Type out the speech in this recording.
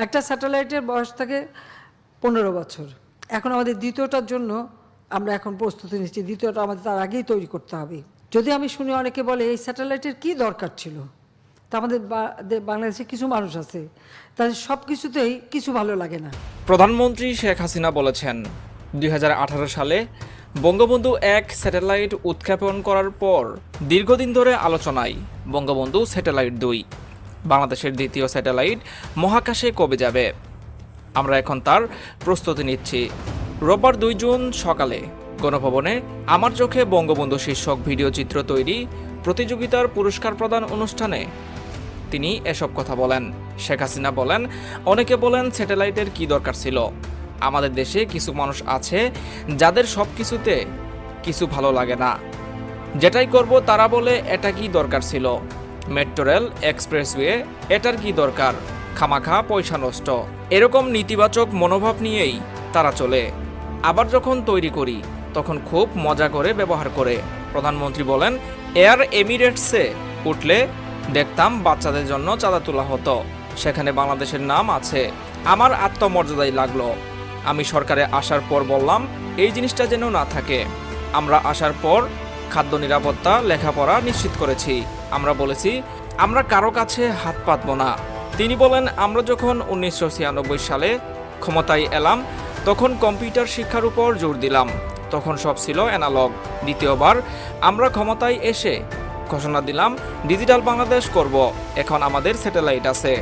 একটা স্যাটেলাইটের বয়স থাকে পনেরো বছর। এখন আমাদের দ্বিতীয়টার জন্য আমরা এখন প্রস্তুতি নিচ্ছি। দ্বিতীয়টা আমাদের তার আগেই তৈরি করতে হবে। যদি আমি শুনি অনেকে বলে, এই স্যাটেলাইটের কি দরকার ছিল? তা আমাদের বাংলাদেশে কিছু মানুষ আছে। তাদের সব কিছুতেই কিছু ভালো লাগে না। প্রধানমন্ত্রী শেখ হাসিনা বলেছেন, দুই হাজার আঠারো সালে বঙ্গবন্ধু এক স্যাটেলাইট উৎক্ষেপণ করার পর দীর্ঘদিন ধরে আলোচনায় বঙ্গবন্ধু স্যাটেলাইট দুই। বাংলাদেশের দ্বিতীয় স্যাটেলাইট মহাকাশে কবে যাবে? আমরা এখন তার প্রস্তুতি নিচ্ছি। রোববার দুই জুন সকালে গণভবনে আমার চোখে বঙ্গবন্ধু শীর্ষক ভিডিও চিত্র তৈরি প্রতিযোগিতার পুরস্কার প্রদান অনুষ্ঠানে তিনি এসব কথা বলেন। শেখ হাসিনা বলেন, অনেকে বলেন স্যাটেলাইটের কি দরকার ছিল? আমাদের দেশে কিছু মানুষ আছে যাদের সব কিছুতে কিছু ভালো লাগে না। যেটাই করব তারা বলে, এটা কি দরকার ছিল? মেট্রো রেল, এক্সপ্রেসওয়ে, এটার কি দরকার? খামাখা, পয়সা নষ্ট। এরকম নেতিবাচক মনোভাব নিয়েই তারা চলে। আবার যখন তৈরি করি, তখন খুব মজা করে ব্যবহার করে। প্রধানমন্ত্রী বলেন, এয়ার এমিরেটসে উঠলে দেখতাম বাচ্চাদের জন্য চাঁদা তোলা হতো। সেখানে বাংলাদেশের নাম আছে। আমার আত্মমর্যাদাই লাগল। আমি সরকারে আসার পর বললাম, এই জিনিসটা যেন না থাকে। আমরা আসার পর খাদ্য নিরাপত্তা, লেখাপড়া নিশ্চিত করেছি। আমরা বলেছি, আমরা কারও কাছে হাত পাতব না। তিনি বলেন, আমরা যখন উনিশশো ছিয়ানব্বই সালে ক্ষমতায় এলাম, তখন কম্পিউটার শিক্ষার উপর জোর দিলাম। তখন সব ছিল অ্যানালগ। দ্বিতীয়বার, আমরা ক্ষমতায় এসে ঘোষণা দিলাম, ডিজিটাল বাংলাদেশ করব। এখন আমাদের স্যাটেলাইট আছে।